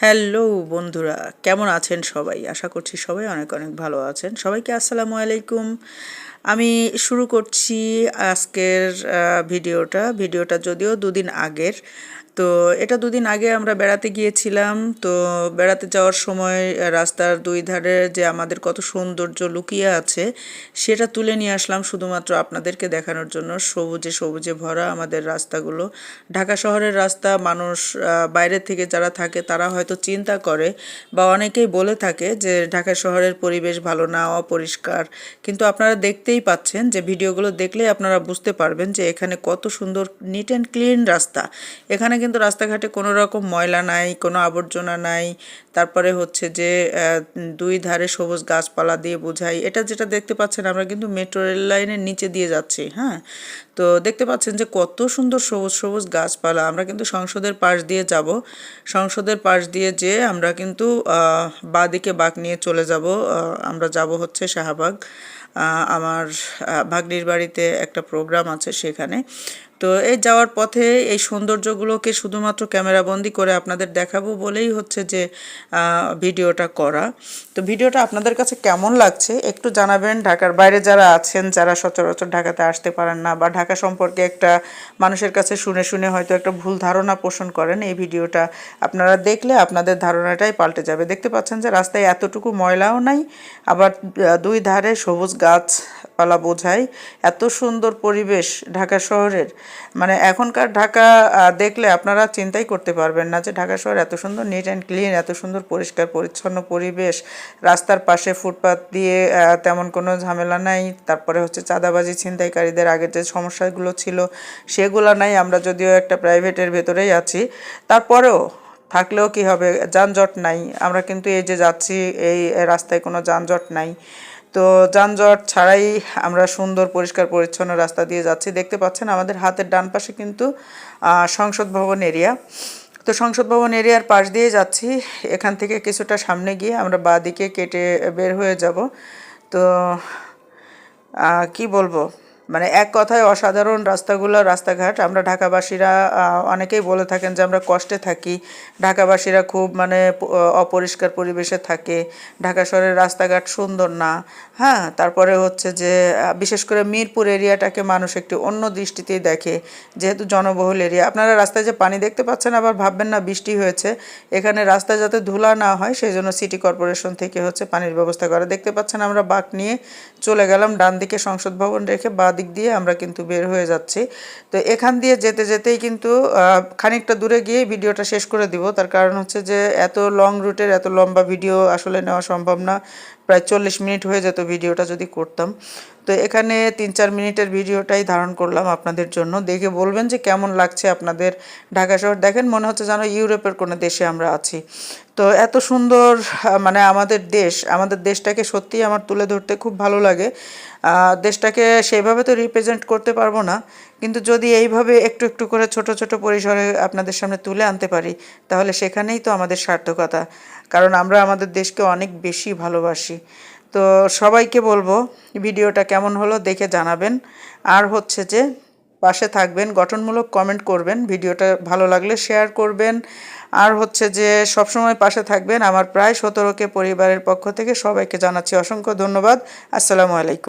Hello বন্ধুরা, কেমন আছেন সবাই? আশা করছি সবাই অনেক অনেক ভালো আছেন। সবাইকে আসসালামু আলাইকুম। আমি শুরু করছি আজকের ভিডিওটা। ভিডিওটা যদিও দুদিন আগের। তো এটা দুদিন আগে আমরা বেড়াতে গিয়েছিলাম। তো বেড়াতে যাওয়ার সময় রাস্তার দুই ধারে যে আমাদের কত সৌন্দর্য লুকিয়ে আছে, সেটা তুলে নিয়ে আসলাম শুধুমাত্র আপনাদেরকে দেখানোর জন্য। সবুজে সবুজে ভরা আমাদের রাস্তাগুলো। ঢাকা শহরের রাস্তা, মানুষ বাইরে থেকে যারা থাকে, তারা হয়তো চিন্তা করে বা অনেকেই বলে থাকে যে ঢাকা শহরের পরিবেশ ভালো না, অপরিষ্কার। কিন্তু আপনারা দেখতেই পাচ্ছেন যে ভিডিওগুলো দেখলেই আপনারা বুঝতে পারবেন যে এখানে কত সুন্দর নিট অ্যান্ড ক্লিন রাস্তা। এখানে কিন্তু রাস্তাঘাটে কোনো রকম ময়লা নাই, কোনো আবর্জনা নাই। তারপরে হচ্ছে যে দুই ধারে সবুজ গাছপালা দিয়ে বোঝাই। এটা যেটা দেখতে পাচ্ছেন আমরা কিন্তু মেট্রো রেল লাইনের নিচে দিয়ে যাচ্ছি হ্যাঁ? তো দেখতে পাচ্ছেন যে কত সুন্দর সবুজ সবুজ গাছপালা। আমরা কিন্তু সংসদের পাশ দিয়ে যাব। সংসদের পাশ দিয়ে যে আমরা কিন্তু বাঁদিকে বাঁক নিয়ে চলে যাব। আমরা যাব হচ্ছে শাহবাগ। আমার ভাগ্নির বাড়িতে একটা প্রোগ্রাম আছে সেখানে। তো এই যাওয়ার পথে এই সৌন্দর্যগুলোকে শুধুমাত্র ক্যামেরাবন্দি করে আপনাদের দেখাবো বলেই হচ্ছে যে ভিডিওটা করা। তো ভিডিওটা আপনাদের কাছে কেমন লাগছে একটু জানাবেন। ঢাকার বাইরে যারা আছেন, যারা সচরাচর ঢাকাতে আসতে পারেন না বা ঢাকা সম্পর্কে একটা মানুষের কাছে শুনে শুনে হয়তো একটা ভুল ধারণা পোষণ করেন, এই ভিডিওটা আপনারা দেখলে আপনাদের ধারণাটাই পাল্টে যাবে। দেখতে পাচ্ছেন যে রাস্তায় এতটুকু ময়লাও নাই, আবার দুই ধারে সবুজ গাছপালা বোঝায়। এত সুন্দর পরিবেশ ঢাকা শহরের। মানে এখনকার ঢাকা দেখলে আপনারা চিন্তাই করতে পারবেন না যে ঢাকা শহর এত সুন্দর নিট অ্যান্ড ক্লিন এত সুন্দর পরিষ্কার, পরিচ্ছন্ন পরিবেশ। রাস্তার পাশে ফুটপাত দিয়ে তেমন কোনো ঝামেলা নাই। তারপরে হচ্ছে চাঁদাবাজি, ছিনতাইকারীদের আগের যে সমস্যাগুলো ছিল, সেগুলো নাই। আমরা যদিও একটা প্রাইভেটের ভেতরেই আছি। তারপরেও থাকলেও কি হবে? যানজট নাই। আমরা কিন্তু এই যে যাচ্ছি, এই রাস্তায় কোনো যানজট নাই। তো যানজট ছাড়াই আমরা সুন্দর, পরিষ্কার, পরিচ্ছন্ন রাস্তা দিয়ে যাচ্ছি। দেখতে পাচ্ছেন আমাদের হাতের ডান পাশে কিন্তু সংসদ ভবন এরিয়া। তো সংসদ ভবন এরিয়ার পাশ দিয়ে যাচ্ছি। এখান থেকে কিছুটা সামনে গিয়ে আমরা বাঁ দিকে কেটে বের হয়ে যাব। তো কি বলব? মানে এক কথায় অসাধারণ রাস্তাগুলো, রাস্তাঘাট। আমরা ঢাকাবাসীরা অনেকেই বলে থাকেন যে আমরা কষ্টে থাকি। ঢাকাবাসীরা খুব মানে অপরিষ্কার পরিবেশে থাকে। ঢাকা শহরের রাস্তাঘাট সুন্দর না। হ্যাঁ তারপরে হচ্ছে যে বিশেষ করে মিরপুর এরিয়াটাকে মানুষ একটি অন্য দৃষ্টিতেই দেখে। যেহেতু জনবহুল এরিয়া, আপনারা রাস্তায় যে পানি দেখতে পাচ্ছেন আবার ভাববেন না বৃষ্টি হয়েছে। এখানে রাস্তায় যাতে ধুলা না হয়, সেই জন্য সিটি কর্পোরেশন থেকে হচ্ছে পানির ব্যবস্থা করা। দেখতে পাচ্ছেন আমরা বাঁক নিয়ে চলে গেলাম ডান দিকে সংসদ ভবন রেখে বাঁ দিক দিয়ে আমরা কিন্তু বের হয়ে যাচ্ছি। তো এখান দিয়ে যেতে যেতেই কিন্তু খানিকটা দূরে গিয়ে ভিডিওটা শেষ করে দিব। তার কারণ হচ্ছে যে এত লং রুটের এত লম্বা ভিডিও আসলে নেওয়া সম্ভব না। প্রায় চল্লিশ মিনিট হয়ে যেত ভিডিওটা যদি করতাম। তো এখানে তিন চার মিনিটের ভিডিওটাই ধারণ করলাম আপনাদের জন্য। দেখে বলবেন যে কেমন লাগছে আপনাদের ঢাকা শহর। দেখেন, মনে হচ্ছে যেন ইউরোপের কোনো দেশে আমরা আছি। তো এত সুন্দর মানে আমাদের দেশ, আমাদের দেশটাকে সত্যিই আমার তুলে ধরতে খুব ভালো লাগে। দেশটাকে সেভাবে তো রিপ্রেজেন্ট করতে পারব না, কিন্তু যদি এইভাবে একটু একটু করে ছোট ছোট পরিসরে আপনাদের সামনে তুলে আনতে পারি, তাহলে সেখানেই তো আমাদের সার্থকতা। কারণ আমরা আমাদের দেশকে অনেক বেশি ভালোবাসি। তো সবাইকে বলব, ভিডিওটা কেমন হলো দেখে জানাবেন। আর হচ্ছে যে, পাশে থাকবেন, গঠনমূলক কমেন্ট করবেন, ভিডিওটা ভালো লাগলে শেয়ার করবেন। আর হচ্ছে যে, সবসময় পাশে থাকবেন, আমার প্রায় সতেরোকে পরিবারের পক্ষ থেকে সবাইকে জানাচ্ছি অসংখ্য ধন্যবাদ। আসসালামু আলাইকুম।